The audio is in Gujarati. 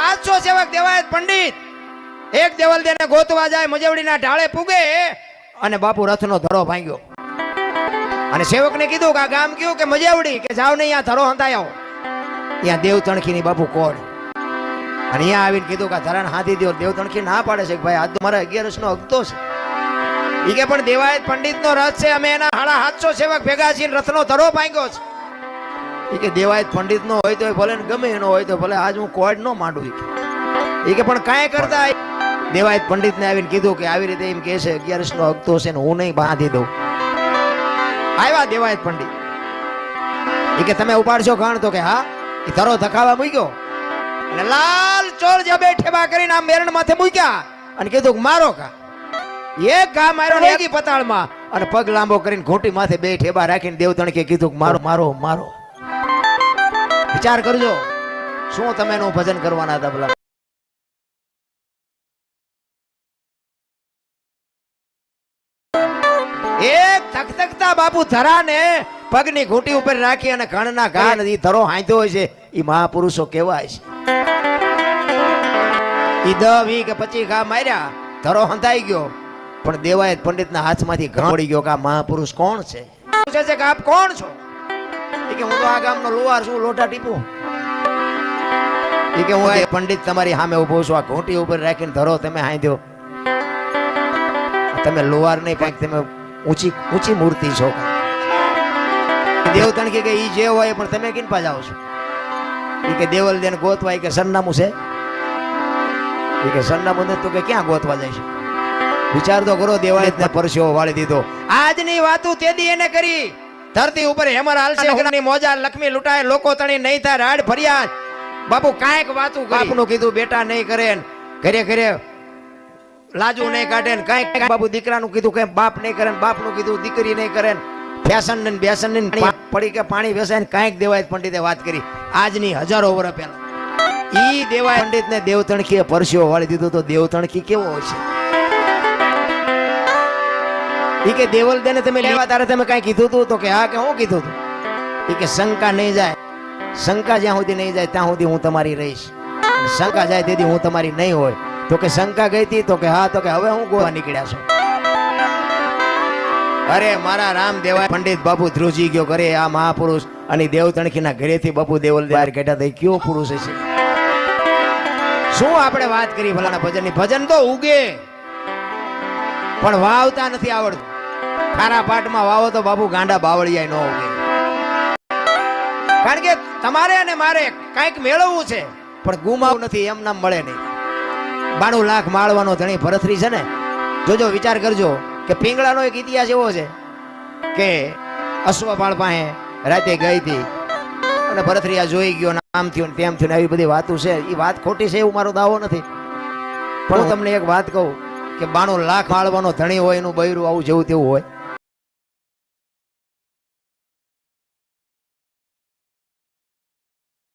હાથસો સેવક દેવાયત પંડિત. એક દેવલ દેને ગોતવા જાય, મજવડીના ઢાળે પૂગે અને બાપુ રથનો ધરો ભાંગ્યો. અને સેવકને કીધું કે આ ગામ કયું? કે મજેવડી, કે જાવ ને અહીંયા ધરો હંતાયો ત્યાં દેવ તણખીની બાપુ કોડ અને અહીંયા આવીને કીધું કે ધરાને હાથી દેવ દેવ તણખી ના પાડે છે કે ભાઈ આ તો મારા અગિયારસ નો હકતો છે. એ કે પણ દેવાયત પંડિત નો રથ છે, અમે એના હાડા હાથસો સેવક ભેગા છીએ ને રથનો ધરો ભાંગ્યો છે. ઈ કે દેવાયત પંડિત નો હોય તો ભલે ને ગમે એનો હોય તો ભલે આજ હું કોડ નો માંડું એ કે. પણ કાંઈ કરતા દેવાયત પંડિત ને આવીને કીધું કે આવી રીતે એમ કે છે અગિયારસ નો હકતો છે ને હું નહીં બાંધી દઉં. આવ્યા દેવાયત પંડિત. એ કે તમે ઉપાડશો ઘણ તો કે હા એ ધરો ધકાવા મૂક્યો. અને લાલ ચોર જે બે ઠેબા કરીને આ મેરણ માથે મૂક્યા અને કીધું કે મારો કા. એક ઘા માર્યો ને એકી પતાળમાં. અને પગ લાંબો કરીને ઘોટી માથે બે ઠેબા રાખીને દેવતણકે કીધું કે મારો મારો મારો. વિચાર કરજો. શું તમે એનું ભજન કરવાના હતા ભલા? એક થકથકતા બાપુ ધરાને પગની ઘૂંટી ઉપર રાખી અને ઘણના ઘા નદી ધરો હાંધ્યો હોય છે. એ મહાપુરુષો કહેવાય છે. ઈ દ, વી કે પચી ઘા માર્યા, ધરો હંધાઈ ગયો. પણ દેવાયત પંડિતના હાથમાંથી ઘા પડી ગયો કે આ મહાપુરુષ કોણ છે? પૂછે છે કે આપ કોણ છો? ઈ કે હું તો આ ગામનો લુવાર છું, લોઢા ટીપું. કે હું એ પંડિત તમારી સામે ઊભો છું, આ ઘૂંટી ઉપર રાખીને ધરો, તમે હાંધ્યો. તમે લુવાર નહીં, કાંઈક તમે ઊંચી ઊંચી મૂર્તિ છો. દેવતણ કે ઈ જે હોય પણ તમે કિન પા જાઓ છો? એ કે દેવલ દેન ગોતવાય કે સરનામું છે. એ કે સરનામું તો કે ક્યાં ગોતવા જાય છે? વિચાર તો કરો દેવાળીત ને પરસ્યો વાળી દીધો. આજની વાતું તેદી એને કરી. ધરતી ઉપર હેમર હાલશે હોનાની મોજા લક્ષ્મી લૂંટાય લોકો તણી નહીં થાય રાડ ફરિયાદ. બાપુ કાંઈક વાતું બાપનું કીધું બેટા નહીં કરે ને ઘરે ઘરે લાજુ નહીં કાઢે ને કાંઈક બાપુ દીકરાનું કીધું કઈ બાપ નહીં કરે બાપનું કીધું દીકરી નહીં કરે ને. ફેશન ને બેસન ને પડી કે પાણી વેસાય ને કાંઈક દેવાય પંડિતે વાત કરી. આજની હજારો વર્ષ પહેલા. ઈ દેવાય પંડિતને દેવતણખીએ પરસ્યો વાળી દીધો તો દેવતણખી કેવો હોય ઈ કે દેવલ દેને તમે લેવા તારે તમે કાંઈ કીધું તું તો કે હા કે હું કીધું તું? એ કે શંકા નહીં જાય. શંકા જ્યાં સુધી નહીં જાય ત્યાં સુધી હું તમારી રહીશ. શંકા જાય તેથી હું તમારી નહીં હોય. તો કે શંકા ગઈ હતી તો કે હા તો કે હવે હું ગોવા નીકળ્યા છું. અરે મારા રામ દેવાય પંડિત બાપુ ધ્રુજી ગયો ઘરે આ મહાપુરુષ અને દેવ તણખીના ઘરેથી બાપુ દેવલ બહાર કાઢ્યા થઈ કયો પુરુષ છે શું આપણે વાત કરી ભલાના ભજનની? ભજન તો ઉગે. પણ વાવતા નથી આવડતું. ખારા પાટમાં વાવો તો બાપુ ગાંડા બાવળિયા ન ઉગે કારણ કે તમારે અને મારે કાંઈક મેળવવું છે પણ ગુમાવું નથી એમ નામ મળે નહીં. બાણું લાખ માળવાનો ધણી ભરથરી છે ને જોજો વિચાર કરજો કે પિંગળાનો એક ઇતિહાસ એવો છે કે અશ્વપાળ પાસે રાતે ગઈ હતી અને ભરથરી આ જોઈ ગયો ને આમ થયું તેમ થયું આવી બધી વાતો છે. એ વાત ખોટી છે એવું મારો દાવો નથી. પણ હું તમને એક વાત કહું. કે બાણું લાખ માળવાનો ધણી હોય એનું બૈરું આવું જેવું તેવું હોય.